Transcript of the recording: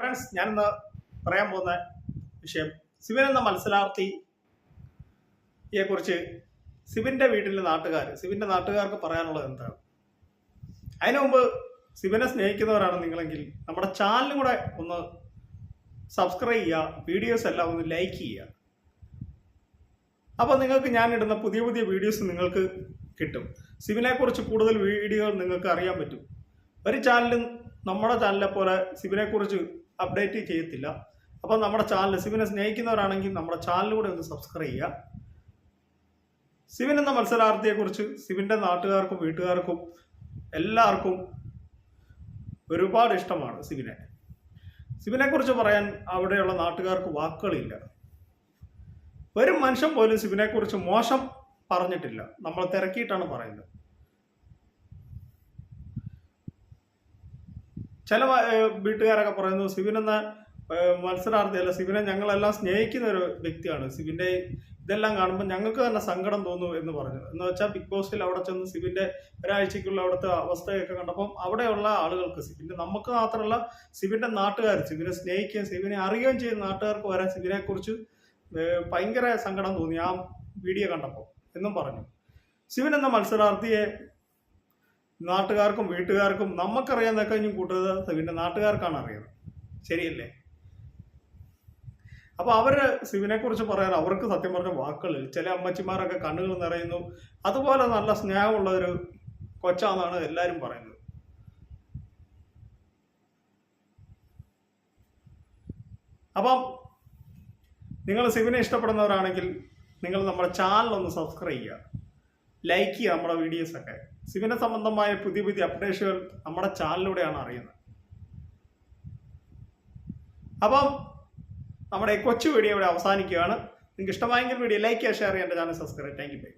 Friends ഞാനിന്ന് പറയാൻ പോകുന്ന വിഷയം സിവിൻ എന്ന മത്സരാർത്ഥിയെ കുറിച്ച് ശിവന്റെ വീട്ടിലെ നാട്ടുകാർ ശിവന്റെ നാട്ടുകാർക്ക് പറയാനുള്ളത് എന്താണ്? അതിനു മുമ്പ് സിബിനെ സ്നേഹിക്കുന്നവരാണ് നിങ്ങളെങ്കിൽ നമ്മുടെ ചാനലും കൂടെ ഒന്ന് സബ്സ്ക്രൈബ് ചെയ്യുക വീഡിയോസ് എല്ലാം ഒന്ന് ലൈക്ക് ചെയ്യുക. അപ്പോൾ നിങ്ങൾക്ക് ഞാൻ ഇടുന്ന പുതിയ പുതിയ വീഡിയോസ് നിങ്ങൾക്ക് കിട്ടും. ശിവനെക്കുറിച്ച് കുറിച്ച് കൂടുതൽ വീഡിയോകൾ നിങ്ങൾക്ക് അറിയാൻ പറ്റും. ഒരു ചാനലും നമ്മുടെ ചാനലെ പോലെ ശിവനെക്കുറിച്ച് കുറിച്ച് അപ്ഡേറ്റ് ചെയ്യത്തില്ല. അപ്പോൾ നമ്മുടെ ചാനൽ സിവിനെ സ്നേഹിക്കുന്നവരാണെങ്കിൽ നമ്മുടെ ചാനൽ കൂടെ ഒന്ന് സബ്സ്ക്രൈബ് ചെയ്യുക. സിവിൻ എന്ന മത്സരാർത്ഥിയെക്കുറിച്ച് സിവിന്റെ നാട്ടുകാർക്കും വീട്ടുകാർക്കും എല്ലാവർക്കും ഒരുപാട് ഇഷ്ടമാണ് സിവിനെ. സിവിനെക്കുറിച്ച് പറയാൻ അവിടെയുള്ള നാട്ടുകാർക്ക് വാക്കുകളില്ല. ഒരു മനുഷ്യൻ പോലും സിവിനെക്കുറിച്ച് മോശം പറഞ്ഞിട്ടില്ല. നമ്മൾ തിരക്കിയിട്ടാണ് പറയുന്നത്. ചില വീട്ടുകാരൊക്കെ പറയുന്നു ഏഹ് മത്സരാർത്ഥിയല്ല സിബിനെ ഞങ്ങളെല്ലാം സ്നേഹിക്കുന്ന ഒരു വ്യക്തിയാണ്. സിബിന്റെ ഇതെല്ലാം കാണുമ്പോൾ ഞങ്ങൾക്ക് തന്നെ സങ്കടം തോന്നുന്നു എന്ന് പറഞ്ഞു. എന്ന് വെച്ചാൽ ബിഗ് ബോസിൽ അവിടെ ചെന്ന് സിബിന്റെ ഒരാഴ്ചക്കുള്ള അവിടുത്തെ അവസ്ഥയൊക്കെ കണ്ടപ്പം അവിടെയുള്ള ആളുകൾക്ക് സിബിന്റെ നമുക്ക് മാത്രമല്ല സിബിന്റെ നാട്ടുകാർ സിബിനെ സ്നേഹിക്കുകയും സിബിനെ അറിയുകയും ചെയ്യുന്ന നാട്ടുകാർക്ക് വരെ സിബിനെക്കുറിച്ച് ഭയങ്കര സങ്കടം തോന്നി ആ വീഡിയോ കണ്ടപ്പോൾ എന്നും പറഞ്ഞു. സിബിൻ എന്ന മത്സരാർത്ഥിയെ നാട്ടുകാർക്കും വീട്ടുകാർക്കും നമുക്കറിയാന്നൊക്കെ കഴിഞ്ഞും കൂട്ടുന്നത് സിവിന്റെ നാട്ടുകാർക്കാണ് അറിയുന്നത്. ശരിയല്ലേ? അപ്പോൾ സിവിനെ കുറിച്ച് പറയാൻ അവർക്ക് സത്യം പറഞ്ഞ വാക്കുകളിൽ ചില അമ്മച്ചിമാരൊക്കെ കണ്ണുകൾ നിറയുന്നു. അതുപോലെ നല്ല സ്നേഹമുള്ള ഒരു കൊച്ചാന്നാണ് എല്ലാവരും പറയുന്നത്. അപ്പം നിങ്ങൾ സിവിനെ ഇഷ്ടപ്പെടുന്നവരാണെങ്കിൽ നിങ്ങൾ നമ്മുടെ ചാനൽ ഒന്ന് സബ്സ്ക്രൈബ് ചെയ്യുക. ലൈക്ക് ചെയ്യുക നമ്മുടെ വീഡിയോസ് സിവിനെ സംബന്ധമായ പുതിയ പുതിയ അപ്ഡേഷനുകൾ നമ്മുടെ ചാനലിലൂടെയാണ് അറിയുന്നത്. അപ്പം നമ്മുടെ കൊച്ചു വീഡിയോ ഇവിടെ അവസാനിക്കുകയാണ്. നിങ്ങൾക്ക് ഇഷ്ടമായെങ്കിൽ വീഡിയോ ലൈക്ക് ചെയ്യുക ഷെയർ എന്റെ channel subscribe thank you bye